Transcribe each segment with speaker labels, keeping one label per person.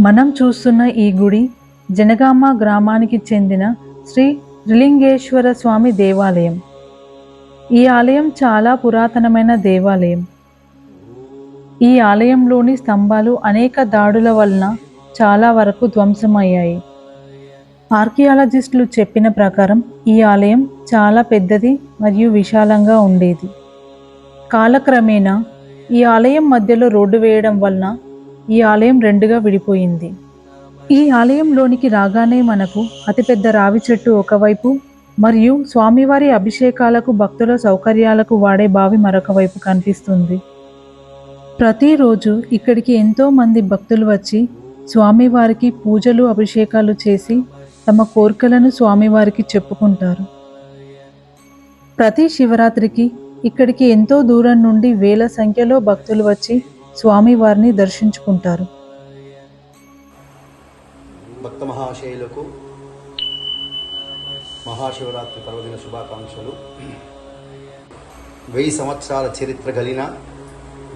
Speaker 1: మనం చూస్తున్న ఈ గుడి జనగామ గ్రామానికి చెందిన శ్రీ త్రిలింగేశ్వర స్వామి దేవాలయం. ఈ ఆలయం చాలా పురాతనమైన దేవాలయం. ఈ ఆలయంలోని స్తంభాలు అనేక దాడుల వలన చాలా వరకు ధ్వంసమయ్యాయి. ఆర్కియాలజిస్టులు చెప్పిన ప్రకారం ఈ ఆలయం చాలా పెద్దది మరియు విశాలంగా ఉండేది. కాలక్రమేణా ఈ ఆలయం మధ్యలో రోడ్డు వేయడం వలన ఈ ఆలయం రెండుగా విడిపోయింది. ఈ ఆలయంలోనికి రాగానే మనకు అతిపెద్ద రావి చెట్టు ఒకవైపు మరియు స్వామివారి అభిషేకాలకు భక్తుల సౌకర్యాలకు వాడే బావి మరొక వైపు కనిపిస్తుంది. ప్రతిరోజు ఇక్కడికి ఎంతో మంది భక్తులు వచ్చి స్వామివారికి పూజలు అభిషేకాలు చేసి తమ కోరికలను స్వామివారికి చెప్పుకుంటారు. ప్రతి శివరాత్రికి ఇక్కడికి ఎంతో దూరం నుండి వేల సంఖ్యలో భక్తులు వచ్చి స్వామివారిని దర్శించుకుంటారు.
Speaker 2: భక్త మహాశయులకు మహాశివరాత్రి పర్వదిన శుభాకాంక్షలు. వెయ్యి సంవత్సరాల చరిత్ర కలిగిన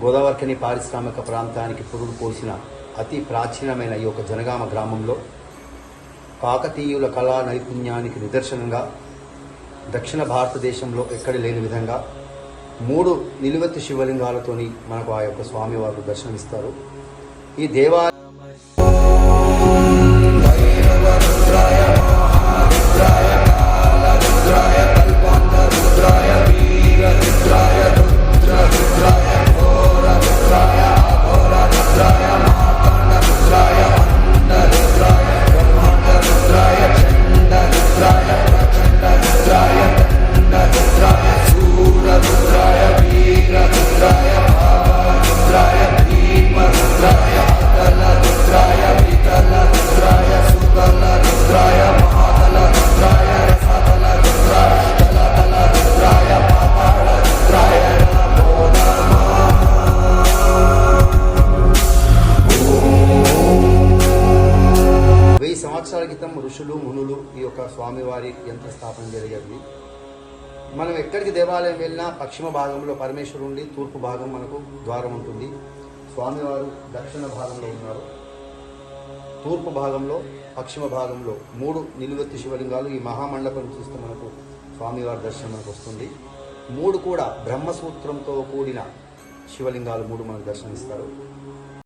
Speaker 2: గోదావరికని పారిశ్రామిక ప్రాంతానికి పురుడు పోసిన అతి ప్రాచీనమైన ఈ యొక్క జనగామ గ్రామంలో కాకతీయుల కళా నైపుణ్యానికి నిదర్శనంగా దక్షిణ భారతదేశంలో ఎక్కడ లేని విధంగా మూడు నిలువెత్తు శివలింగాలతోని మనకు ఆ యొక్క స్వామివారు దర్శనమిస్తారు. ఈ దేవాలయం ఋషులు మునులు ఈ యొక్క స్వామివారి యంత్ర జరిగింది. మనం ఎక్కడికి దేవాలయం వెళ్ళినా పశ్చిమ భాగంలో పరమేశ్వరుడు ఉండి తూర్పు భాగం మనకు ద్వారం ఉంటుంది. స్వామివారు దక్షిణ భాగంలో ఉన్నారు. తూర్పు భాగంలో పశ్చిమ భాగంలో మూడు నిలువెత్తి శివలింగాలు ఈ మహామండపం చూస్తే మనకు స్వామివారి దర్శనం మనకు వస్తుంది. మూడు కూడా బ్రహ్మసూత్రంతో కూడిన శివలింగాలు మూడు మనకు దర్శనమిస్తారు.